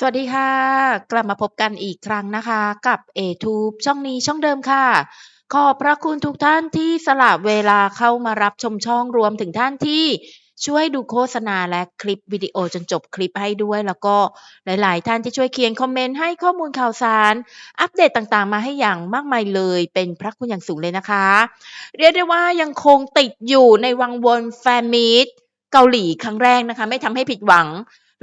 สวัสดีค่ะ กลับมาพบกันอีกครั้งนะคะ กับ A-Tube ช่องนี้ช่องเดิมค่ะ ขอบพระคุณทุกท่านที่สละเวลาเข้ามารับชมช่องรวมถึงท่านที่ช่วยดูโฆษณาและคลิปวิดีโอจนจบคลิปให้ด้วย แล้วก็หลาย ๆ ท่านที่ช่วยเขียนคอมเมนต์ให้ข้อมูลข่าวสาร อัปเดตต่างๆ มาให้อย่างมากมายเลย เป็นพระคุณอย่างสูงเลยนะคะ เรียกได้ว่ายังคงติดอยู่ในวังวนแฟนมีตเกาหลีครั้งแรกนะคะ ไม่ทำให้ผิดหวัง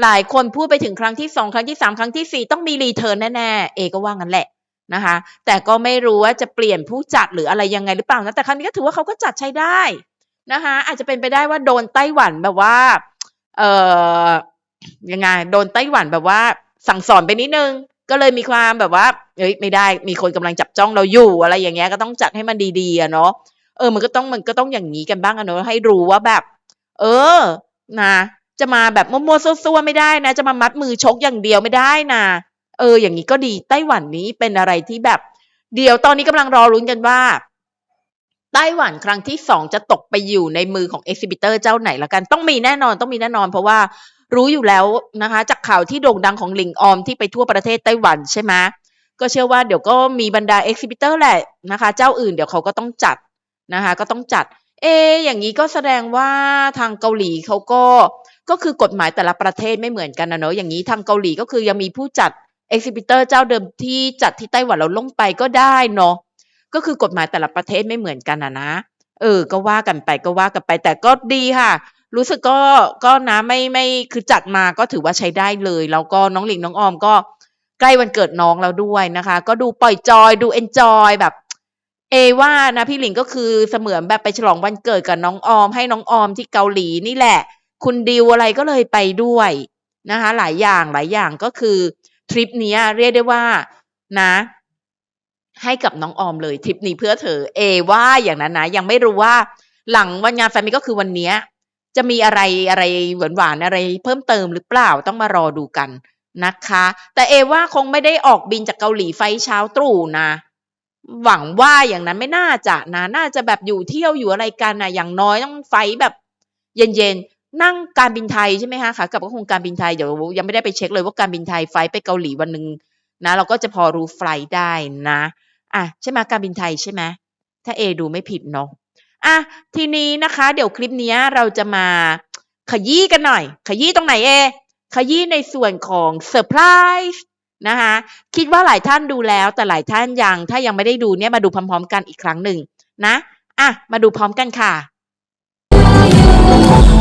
หลายคนพูดไปถึงครั้งที่2ครั้งที่3ครั้งที่สี่ต้องมีรีเทิร์นแน่ๆ เอก็ว่างั้นแหละนะคะ แต่ก็ไม่รู้ว่าจะเปลี่ยนผู้จัดหรืออะไรยังไงหรือเปล่านะแต่ครั้งนี้ก็ถือว่าเขาก็จัดใช้ได้นะคะอาจจะเป็นไปได้ว่าโดนไต้หวันแบบว่า เอ่อยังไงโดนไต้หวันแบบว่า สั่งสอนไปนิดนึง ก็เลยมีความแบบว่าเฮ้ยไม่ได้มีคนกำลังจับจ้องเราอยู่อะไรอย่างเงี้ยก็ต้องจัดให้มันดีๆอะเนาะเออมันก็ต้องมันก็ต้องอย่างงี้กันบ้างอะเนาะให้รู้ว่าแบบ เออนะ จะมาแบบมั่วๆซั่วๆไม่ได้นะ จะมามัดมือชกอย่างเดียวไม่ได้นะเออ อย่างงี้ก็ดีไต้หวันนี้เป็นอะไรที่แบบ เดี๋ยวตอนนี้กำลังรอลุ้นกันว่า ไต้หวันครั้งที่2จะตกไปอยู่ในมือของ exhibitor เจ้าไหนล้วกัน ต้องมีแน่นอนต้องมีแน่นอน เพราะว่ารู้อยู่แล้วนะคะ จากข่าวที่โด่งดังของหลิงออมที่ไปทั่วประเทศไต้หวันใช่ไหมก็เชื่อว่าเดี๋ยวก็มีบรรดา exhibitor แหละนะคะ เจ้าอื่นเดี๋ยวเขาก็ต้องจัดนะคะ ก็ต้องจัด เอ อย่างงี้ก็แสดงว่าทางเกาหลีเขาก็ ก็คือกฎหมายแต่ละประเทศไม่เหมือนกันอะเนาะอย่างงี้ทางเกาหลีก็คือยังมีผู้จัด exhibitor เจ้าเดิมที่จัดที่ไต้หวันแล้วล่มไปก็ได้เนาะก็คือกฎหมายแต่ละประเทศไม่เหมือนกันอะนะเออ ก็ว่ากันไปก็ว่ากันไปแต่ก็ดีค่ะ รู้สึกก็ก็นะไม่ไม่คือจัดมาก็ถือว่าใช้ได้เลย แล้วก็น้องหลิงน้องออมก็ใกล้วันเกิดน้องแล้วด้วยนะคะ ก็ดูปล่อยจอยดูเอนจอยแบบ เอว่านะพี่หลิงก็คือเสมือนแบบไปฉลองวันเกิดกับน้องออม ให้น้องออมที่เกาหลีนี่แหละ คุณดิวอะไรก็เลยไปด้วยนะคะหลายอย่างหลายอย่างก็คือทริปนี้เรียกได้ว่านะให้กับน้องออมเลยทริปนี้เพื่อเธอเอว่าอย่างนั้นนะยังไม่รู้ว่าหลังวันงานแฟนมีตก็คือวันนี้จะมีอะไรอะไรหวานๆอะไรเพิ่มเติมหรือเปล่าต้องมารอดูกันนะคะ แต่เอว่าคงไม่ได้ออกบินจากเกาหลีไฟเช้าตรู่นะ หวังว่าอย่างนั้นไม่น่าจะนะ น่าจะแบบอยู่เที่ยวอยู่อะไรกันนะอย่างน้อยต้องไฟแบบ เย็นๆ นั่งการบินไทยใช่ไหมคะขากลับก็คงการบินไทยเดี๋ยวยังไม่ได้ไปเช็กเลยว่าการบินไทยไฟไปเกาหลีวันหนึ่งนะ เราก็จะพอรู้ไฟได้นะอะใช่ไหมการบินไทยใช่ไหมถ้าเอดูไม่ผิดเนาะอะทีนี้นะคะ เดี๋ยวคลิปนี้เราจะมาขยี้กันหน่อย ขยี้ตรงไหนเอขยี้ในส่วนของเซอร์ไพรส์นะคะคิดว่าหลายท่านดูแล้วแต่หลายท่านยัง ถ้ายังไม่ได้ดูเนี่ยมาดูพร้อมๆกันอีกครั้งหนึ่งนะอะมาดูพร้อมกันค่ะ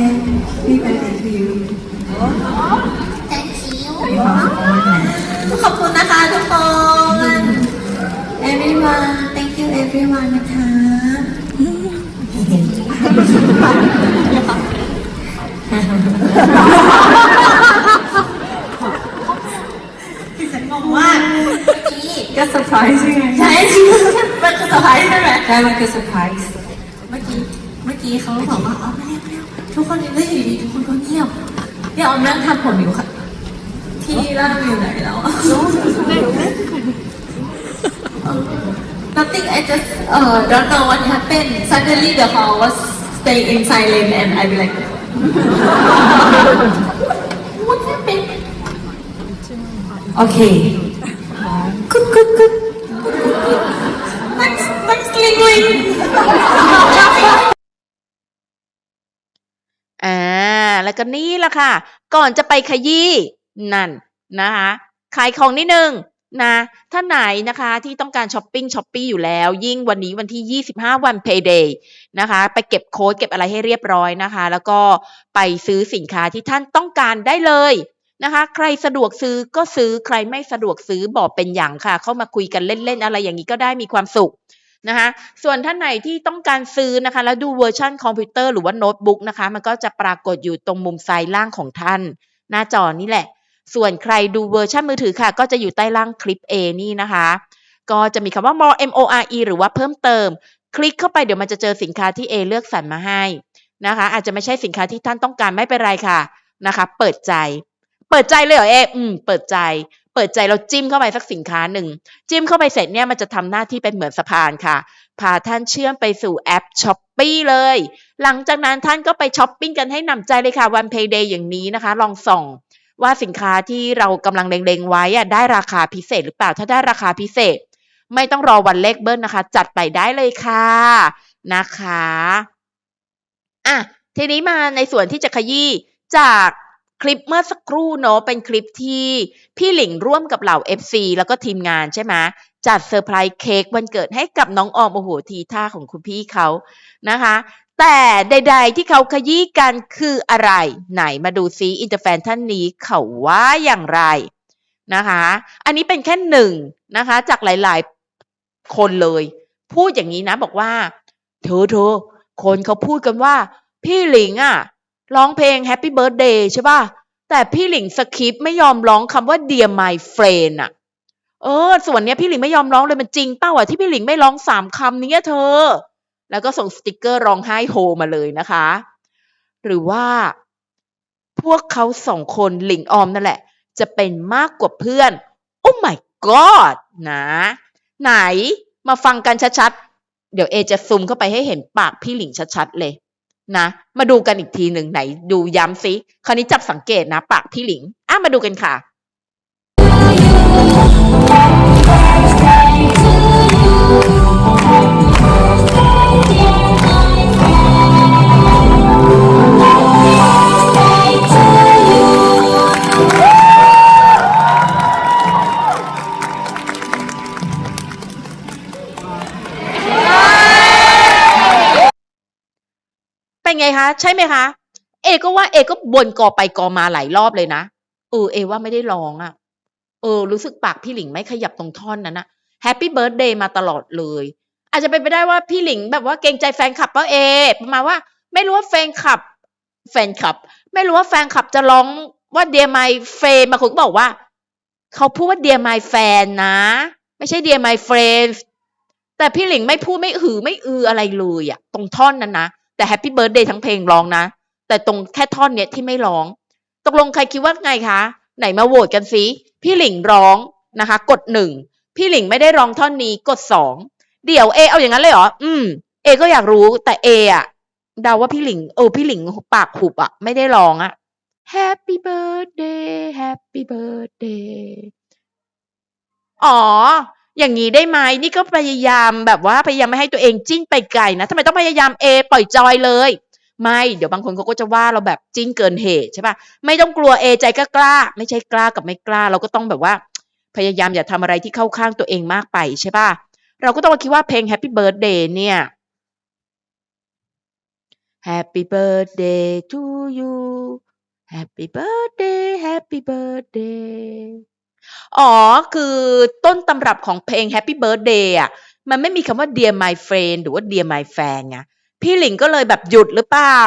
Happy birthday to you. Thank you มีความสุขมากๆนะขอบคุณนะคะทุกคน everyone thank you everyone นะคะพี่ฉันงงมากก็เซอร์ไพรส์ใช่ไหมใช่มันคือเซอร์ไพรส์ใช่ไหมใช่มันคือเซอร์ไพรส์เมื่อกี้ เมื่อกี้เขาบอกว่าเอามาเร็วมาเร็ว ทุกคนยังได้อยู่ดีทุกคนก็เงียบเนี่ยออมนั่งทำผมอยู่ค่ะ ที่ร่างอยู่ไหนแล้วอะ Nothing I just uh, don't know what happened suddenly the hall was stay in silent and I be like what happened โอเคกึกกึกกึก Thanks thanks Ling Ling อ่าแล้วก็นี่ละค่ะ ก่อนจะไปขยี้นั่นนะคะขายของนิดนึงนะถ้าไหนนะคะที่ต้องการช้อปปิ้งช้อปปี้อยู่แล้ว ยิ่งวันนี้วันที่ 25 วัน Payday นะคะ ไปเก็บโค้ดเก็บอะไรให้เรียบร้อยนะคะ แล้วก็ไปซื้อสินค้าที่ท่านต้องการได้เลยนะคะ ใครสะดวกซื้อก็ซื้อใครไม่สะดวกซื้อบอกเป็นอย่างค่ะ เข้ามาคุยกันเล่นๆ อะไรอย่างนี้ก็ได้มีความสุข นะคะส่วนท่านไหนที่ต้องการซื้อนะคะแล้วดูเวอร์ชันคอมพิวเตอร์หรือว่าโน้ตบุ๊กนะคะมันก็จะปรากฏอยู่ตรงมุมซ้ายล่างของท่าน หน้าจอนี่แหละ ส่วนใครดูเวอร์ชันมือถือค่ะ ก็จะอยู่ใต้ล่างคลิป A นี่นะคะ ก็จะมีคำว่า more M O R E หรือว่าเพิ่มเติม คลิกเข้าไปเดี๋ยวมันจะเจอสินค้าที่ A เลือกสรรมาให้นะคะ อาจจะไม่ใช่สินค้าที่ท่านต้องการไม่เป็นไรค่ะนะคะ เปิดใจ เปิดใจเลยเหรอเออืมเปิดใจเปิดใจเราจิ้มเข้าไปสักสินค้าหนึ่ง จิ้มเข้าไปเสร็จเนี่ยมันจะทำหน้าที่เป็นเหมือนสะพานค่ะ พาท่านเชื่อมไปสู่แอปช้อปปี้เลย หลังจากนั้นท่านก็ไปช้อปปิ้งกันให้หนำใจเลยค่ะวัน Payday อย่างนี้นะคะ ลองส่องว่าสินค้าที่เรากำลังเล็งๆไว้อะได้ราคาพิเศษหรือเปล่าถ้าได้ราคาพิเศษ ไม่ต้องรอวันเลขเบิ้ลนะคะ จัดไปได้เลยค่ะนะคะอะทีนี้มาในส่วนที่จะขยี้จาก คลิปเมื่อสักครู่เนาะเป็นคลิปที่พี่หลิงร่วมกับเหล่า FC แล้วก็ทีมงานใช่ไหมจัดเซอร์ไพรส์เค้กวันเกิดให้กับน้องออมโอ้โหทีท่าของคุณพี่เขานะคะ แต่ใด ๆ ที่เขาขยี้กันคืออะไร ไหนมาดูซิอินเตอร์แฟนท่านนี้เขาว่าอย่างไรนะคะ อันนี้เป็นแค่หนึ่งนะคะ จากหลายๆคนเลย พูดอย่างนี้นะบอกว่า เธอเธอคนเขาพูดกันว่า พี่หลิงอะ ร้องเพลง Happy Birthday ใช่ป่ะ แต่พี่หลิงสคริปไม่ยอมร้องคำว่า Dear My Friend อะเออ ส่วนเนี้ยพี่หลิงไม่ยอมร้องเลยมันจริงเป้าอะที่พี่หลิงไม่ร้องสามคำนี้เธอ แล้วก็ส่งสติกเกอร์ร้องไห้โฮมาเลยนะคะ หรือว่า พวกเขาสองคนหลิงออมนั่นแหละ จะเป็นมากกว่าเพื่อน โอ้ my god นะ ไหนมาฟังกันชัดๆ เดี๋ยวเอจะซูมเข้าไปให้เห็นปากพี่หลิงชัดๆเลย นะ มาดูกันอีกทีหนึ่งไหน ดูย้ำซิคราวนี้จับสังเกตนะ ปากพี่หลิง อะมาดูกันค่ะ เป็นไงคะ ใช่ไหมคะ เอก็ว่าเอก็บนกอไปกอมาหลายรอบเลยนะเออเอว่าไม่ได้ร้องอะ่ะ เออ รู้สึกปากพี่หลิงไม่ขยับตรงท่อนนั้นอะแฮปปี้เบิร์ดเดย์มาตลอดเลย อาจจะเป็นไปได้ว่าพี่หลิงแบบว่าเกรงใจแฟนคลับเปล่าเอประมาณว่า ไม่รู้ว่าแฟนคลับ แฟนคลับ ไม่รู้ว่าแฟนคลับจะร้องว่าเดียม y เฟนบาคนก็บอกว่า เขาพูดว่าเดียม y แฟนนะ ไม่ใช่เดียม y เฟนแต่พี่หลิงไม่พูดไม่หือไม่อืออะไรเลยอะตรงท่อนนั้นนะ แต่แฮปปี้เบิร์ดเดย์ทั้งเพลงร้องนะ แต่ตรงแค่ท่อนเนี้ยที่ไม่ร้อง ตกลงใครคิดว่าไงคะ ไหนมาโหวตกันสิพี่หลิงร้องนะคะ กดหนึ่งพี่หลิงไม่ได้ร้องท่อนนี้กดสองเดี๋ยวเอเอาอย่างนั้นเลยเหรออืมเอก็อยากรู้แต่เออะเดาว่าพี่หลิงเออพี่หลิงปากหุบอะไม่ได้ร้องอะ Happy birthday Happy birthday อ๋อ อย่างนี้ได้ไหมนี่ก็พยายามแบบว่าพยายามไม่ให้ตัวเองจิ้นไปไกลนะทำไมต้องพยายามเอปล่อยจอยเลย ไม่เดี๋ยวบางคนเขาก็จะว่าเราแบบจิ้นเกินเหตุใช่ปะไม่ต้องกลัวเอใจก็กล้า ไม่ใช่กล้ากับไม่กล้า เราก็ต้องแบบว่า พยายามอย่าทำอะไรที่เข้าข้างตัวเองมากไปใช่ปะเราก็ต้องมาคิดว่าเพลง Happy Birthday เนี่ย Happy birthday to you Happy birthday Happy birthday อ๋อ คือต้นตำรับของเพลง Happy Birthday อะ มันไม่มีคำว่า Dear My Friend หรือว่า Dear My Fan ไง พี่หลิงก็เลยแบบหยุดหรือเปล่า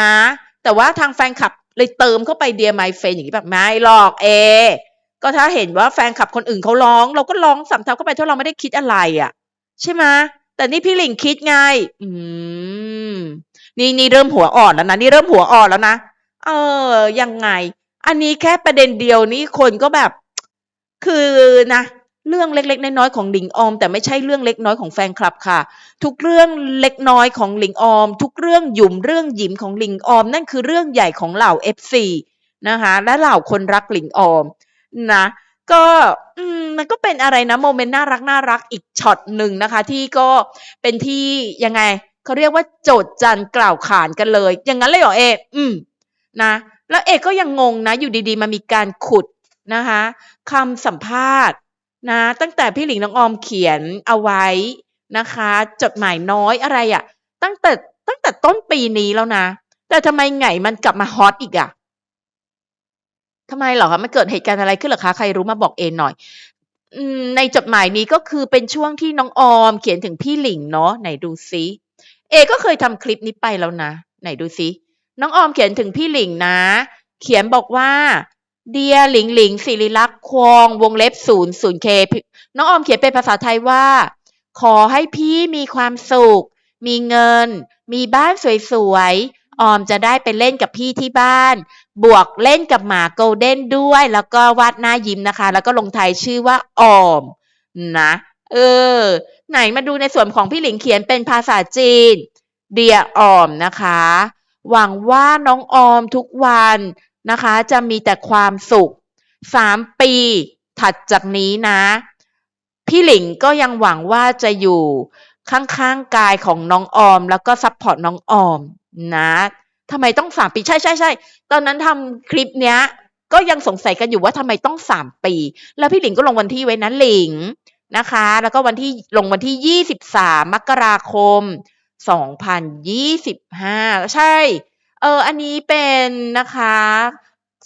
นะ แต่ว่าทางแฟนคลับเลยเติมเข้าไป Dear My Friend อย่างนี้แบบไม่หรอกเอ ก็ถ้าเห็นว่าแฟนคลับคนอื่นเขาร้อง เราก็ร้องสำทับเข้าไปถ้าเราไม่ได้คิดอะไรอะ ใช่ไหมแต่นี่พี่หลิงคิดไง อืม นี่นี่เริ่มหัวอ่อนแล้วนะ นี่เริ่มหัวอ่อนแล้วนะ เออ ยังไง อันนี้แค่ประเด็นเดียวนี่คนก็แบบ คือนะเรื่องเล็กๆ น้อยๆของหลิงออม แต่ไม่ใช่เรื่องเล็กน้อยของแฟนคลับค่ะ ทุกเรื่องเล็กน้อยของหลิงออม ทุกเรื่องหยุ่มเรื่องหยิมของหลิงออม นั่นคือเรื่องใหญ่ของเหล่า FC นะคะและเหล่าคนรักหลิงออมนะก็มมันก็เป็นอะไรนะโมเมนต์น่ารักน่ารักอีกช็อตหนึ่งนะคะ ที่ก็เป็นที่ยังไงเขาเรียกว่าโจดจันกล่าวขานกันเลย อย่างนั้นเลยเหรอเออืมนะแล้วเอกก็ยังงงนะ อยู่ดีๆมามีการขุดนะคะ คำสัมภาษณ์นะตั้งแต่พี่หลิงน้องออมเขียนเอาไว้นะคะ จดหมายน้อยอะไรอะตั้งแต่ตั้งแต่ต้นปีนี้แล้วนะ แต่ทำไมไงมันกลับมาฮอตอีกอะทำไมเหรอคะมันเกิดเหตุการณ์อะไรขึ้นหรอคะใครรู้มาบอกเอหน่อยในจดหมายนี้ก็คือเป็นช่วงที่น้องออม เขียนถึงพี่หลิงเนาะไหนดูซิเอ ก็เคยทำคลิปนี้ไปแล้วนะ ไหนดูซิน้องออมเขียนถึงพี่หลิงนะ เขียนบอกว่า เดียหลิงหลิงศิริลักษณ์ควงวงเล็บศูนย์ศูนย์เคน้องออมเขียนเป็นภาษาไทยว่า ขอให้พี่มีความสุข มีเงิน มีบ้านสวยๆ ออมจะได้ไปเล่นกับพี่ที่บ้าน บวกเล่นกับหมาโกลเด้นด้วย แล้วก็วาดหน้ายิ้มนะคะ แล้วก็ลงไทยชื่อว่าออม นะ เออ ไหนมาดูในส่วนของพี่หลิงเขียนเป็นภาษาจีน เดียออมนะคะ หวังว่าน้องออมทุกวัน นะคะ จะมีแต่ความสุขสามปีถัดจากนี้นะ พี่หลิงก็ยังหวังว่าจะอยู่ข้างๆกายของน้องออม แล้วก็ซัพพอร์ตน้องออมนะทำไมต้องสามปีใช่ใช่ใช่ตอนนั้นทำคลิปเนี้ย ก็ยังสงสัยกันอยู่ว่าทำไมต้องสามปี แล้วพี่หลิงก็ลงวันที่ไว้นะหลิงนะคะ แล้วก็วันที่ลงวันที่ยี่สิบสามมกราคมสองพันยี่สิบห้าใช่ เอออันนี้เป็นนะคะ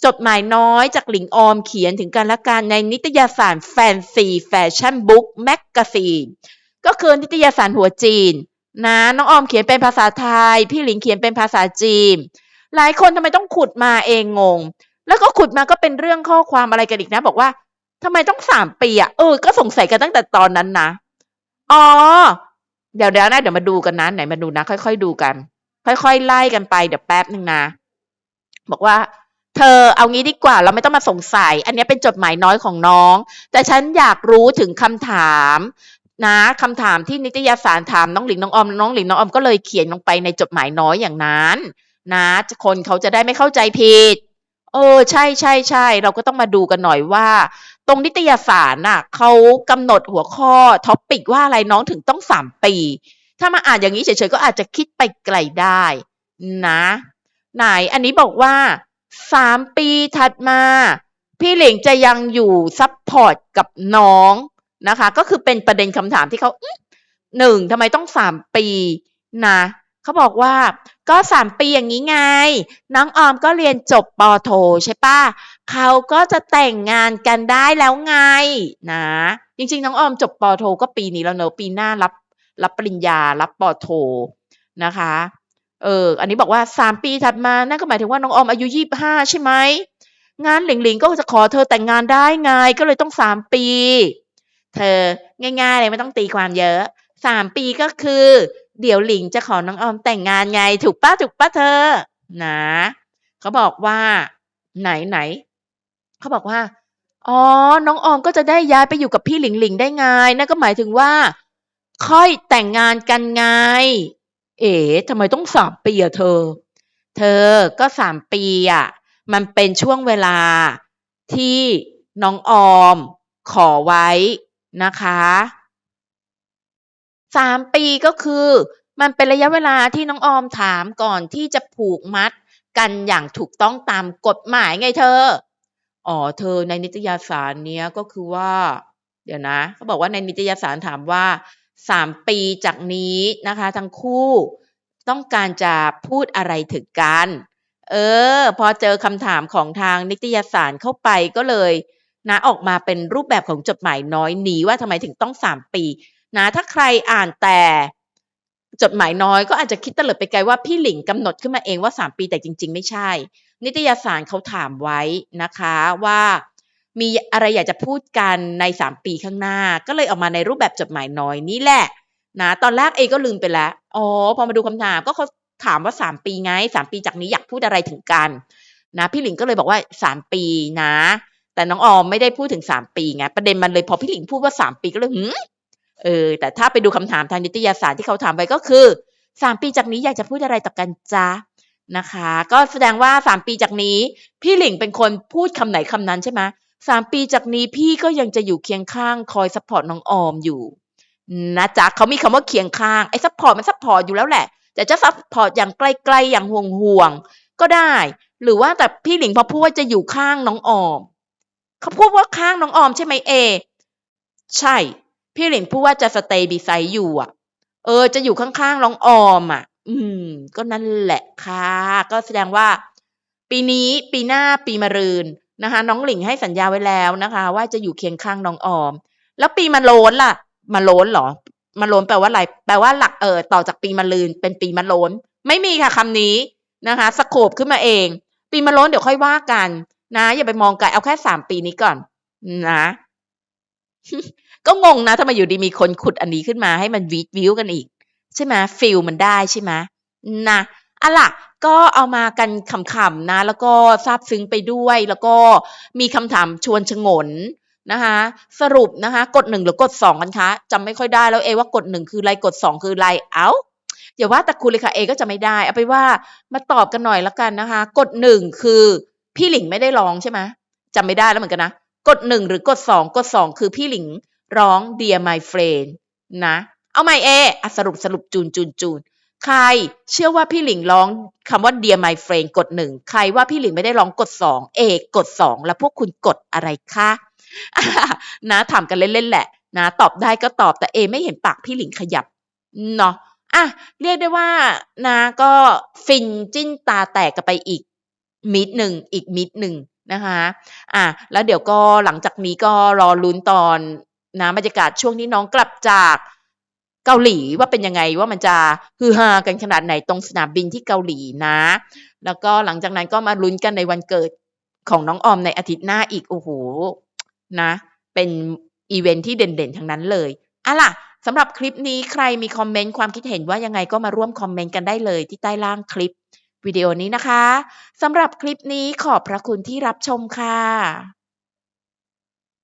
จดหมายน้อยจากหลิงออมเขียนถึงกันและกันในนิตยสารแฟนซีแฟชั่นบุ๊กแมกกาซีนก็คือนิตยสารหัวจีนนะน้องออมเขียนเป็นภาษาไทย พี่หลิงเขียนเป็นภาษาจีน หลายคนทำไมต้องขุดมาเองงง แล้วก็ขุดมาก็เป็นเรื่องข้อความอะไรกันอีกนะ บอกว่าทำไมต้องสามปีอะเออ ก็สงสัยกันตั้งแต่ตอนนั้นนะอ๋อเดี๋ยวเดี๋ยวนะเดี๋ยวมาดูกันนะไหนมาดูนะ ค่อย ๆ ดูกัน ค่อยๆไล่กันไปเดี๋ยวแป๊บหนึ่งนะ บอกว่า เธอเอางี้ดีกว่า เราไม่ต้องมาสงสัย อันนี้เป็นจดหมายน้อยของน้อง แต่ฉันอยากรู้ถึงคำถามนะคำถามที่นิตยสารถามน้องหลิงน้องออมน้องหลิงน้องออมก็เลยเขียนลงไปในจดหมายน้อยอย่างนั้น นะคนเขาจะได้ไม่เข้าใจผิดเออใช่ใช่ใช่เราก็ต้องมาดูกันหน่อยว่า ตรงนิตยสารน่ะเขากำหนดหัวข้อท็อปปิกว่าอะไรน้องถึงต้องสามปี ถ้ามาอ่านอย่างนี้เฉยๆก็อาจจะคิดไปไกลได้นะ ไหนอันนี้บอกว่าสามปีถัดมา พี่เหลงจะยังอยู่ซัพพอร์ตกับน้องนะคะ ก็คือเป็นประเด็นคำถามที่เขาหนึ่งทำไมต้องสามปีนะเขาบอกว่าก็สามปีอย่างนี้ไง น้องออมก็เรียนจบปโทใช่ปะเขาก็จะแต่งงานกันได้แล้วไงนะ จริงๆ น้องออมจบปโทก็ปีนี้แล้วเนอะปีหน้ารับ รับปริญญา รับปอโทนะคะ เออ อันนี้บอกว่าสามปีถัดมา นั่นก็หมายถึงว่าน้องออมอายุยี่ห้าใช่ไหม งานหลิงหลิงก็จะขอเธอแต่งงานได้ไง ก็เลยต้องสามปี เธอง่ายๆเลยไม่ต้องตีความเยอะสามปีก็คือ เดี๋ยวหลิงจะขอน้องออมแต่งงานไง ถูกป้าถูกป้าเธอ นะเขาบอกว่า ไหนไหนเขาบอกว่า อ๋อ น้องออมก็จะได้ย้ายไปอยู่กับพี่หลิงหลิงได้ไง นั่นก็หมายถึงว่า ค่อยแต่งงานกันไง เอ๋ทำไมต้องสามปีอะเธอ เธอก็สามปีอะมันเป็นช่วงเวลาที่น้องออมขอไว้นะคะสามปีก็คือ มันเป็นระยะเวลาที่น้องออมถามก่อนที่จะผูกมัดกันอย่างถูกต้องตามกฎหมายไงเธอ อ๋อเธอในนิตยสารเนี้ยก็คือว่า เดี๋ยวนะเขาบอกว่าในนิตยสารถามว่า สามปีจากนี้นะคะ ทั้งคู่ต้องการจะพูดอะไรถึงกัน เออ พอเจอคำถามของทางนิตยสารเข้าไปก็เลยนะออกมาเป็นรูปแบบของจดหมายน้อยหนีว่าทำไมถึงต้องสามปีนะถ้าใครอ่านแต่จดหมายน้อยก็อาจจะคิดตลิดไปไกลว่าพี่หลิงกำหนดขึ้นมาเองว่าสามปีแต่จริง ๆ ไม่ใช่ นิตยสารเขาถามไว้นะคะว่า มีอะไรอยากจะพูดกันในสามปีข้างหน้า ก็เลยออกมาในรูปแบบจดหมายน้อยนี่แหละนะตอนแรกเอก็ลืมไปแล้วอ๋อพอมาดูคำถามก็เขาถามว่าสามปีไงสามปีจากนี้อยากพูดอะไรถึงกันนะพี่หลิงก็เลยบอกว่าสามปีนะ แต่น้องออมไม่ได้พูดถึงสามปีไงประเด็นมันเลยพอพี่หลิงพูดว่าสามปีก็เลยหืมเออแต่ถ้าไปดูคำถามทางนิตยสารที่เขาถามไปก็คือสามปีจากนี้อยากจะพูดอะไรต่อกันจ๊ะนะคะ ก็แสดงว่าสามปีจากนี้ พี่หลิงเป็นคนพูดคำไหนคำนั้นใช่ไหม สามปีจากนี้พี่ก็ยังจะอยู่เคียงข้างคอยซัพพอร์ตน้องออมอยู่นะจ๊ะเขามีคำว่าเคียงข้างไอ้ซัพพอร์ตมันซัพพอร์ตอยู่แล้วแหละ แต่จะซัพพอร์ตอย่างใกล้ๆอย่างห่วงๆก็ได้ หรือว่าแต่พี่หลิงพอพูดว่าจะอยู่ข้างน้องออมเขาพูดว่าข้างน้องออมใช่ไหมเอ ใช่ พี่หลิงพูดว่าจะสเตย์บีไซอยู่อะ เออ จะอยู่ข้างๆน้องออมอะ อืม ก็นั่นแหละค่ะ ก็แสดงว่า ปีนี้ปีหน้าปีมะรืน นะคะน้องหลิงให้สัญญาไว้แล้วนะคะ ว่าจะอยู่เคียงข้างน้องออม แล้วปีมะโลนล่ะมะโลนเหรอมะโลนแปลว่าอะไร แปลว่าหลักเออต่อจากปีมะรืน เป็นปีมะโลน ไม่มีค่ะคำนี้นะคะสโคบขึ้นมาเอง ปีมะโลนเดี๋ยวค่อยว่ากันนะ อย่าไปมองไกลเอาแค่สามปีนี้ก่อน นะก็งงนะทำไมอยู่ดีมีคนขุดอันนี้ขึ้นมาให้มันวีดวิวกันอีก ใช่ไหมฟิลมันได้ใช่ไหมนะ อะล่ะก็เอามากันขำๆนะ แล้วก็ซาบซึ้งไปด้วย แล้วก็มีคำถามชวนชงนนะคะสรุปนะคะกดหนึ่งหรือกดสองกันคะจำไม่ค่อยได้แล้วเอว่ากดหนึ่งคืออะไรกดสองคืออะไรเอ้าอย่าว่าแต่คุณเลยค่ะเอก็จะไม่ได้ เอาไปว่ามาตอบกันหน่อยละกันนะคะ กดหนึ่งคือพี่หลิงไม่ได้ร้องใช่ไหมจำไม่ได้แล้วเหมือนกันนะ กดหนึ่งหรือกดสองกดสองคือพี่หลิงร้อง Dear My Friend นะ เอาใหม่เออสรุปสรุปจูนจูนจูน ใครเชื่อว่าพี่หลิงร้องคำว่า Dear My Friend กดหนึ่งใครว่าพี่หลิงไม่ได้ร้องกดสองเอกดสองแล้วพวกคุณกดอะไรคะนะถามกันเล่นๆแหละ นะ ตอบได้ก็ตอบแต่เอ ไม่เห็นปากพี่หลิงขยับเนาะอะเรียกได้ว่านะก็ฟินจิ้นตาแตกกันไปอีกมิดหนึ่งอีกมิดหนึ่งนะคะอะแล้วเดี๋ยวก็หลังจากนี้ก็รอลุ้นตอนนะบรรยากาศช่วงนี้น้องกลับจาก เกาหลีว่าเป็นยังไงว่ามันจะฮือฮากันขนาดไหนตรงสนามบินที่เกาหลีนะ แล้วก็หลังจากนั้นก็มาลุ้นกันในวันเกิดของน้องออมในอาทิตย์หน้าอีกโอ้โหนะ เป็นอีเวนท์ที่เด่นๆทั้งนั้นเลยอะล่ะสำหรับคลิปนี้ใครมีคอมเมนต์ความคิดเห็นว่ายังไงก็มาร่วมคอมเมนต์กันได้เลยที่ใต้ล่างคลิปวิดีโอนี้นะคะสำหรับคลิปนี้ขอบพระคุณที่รับชมค่ะ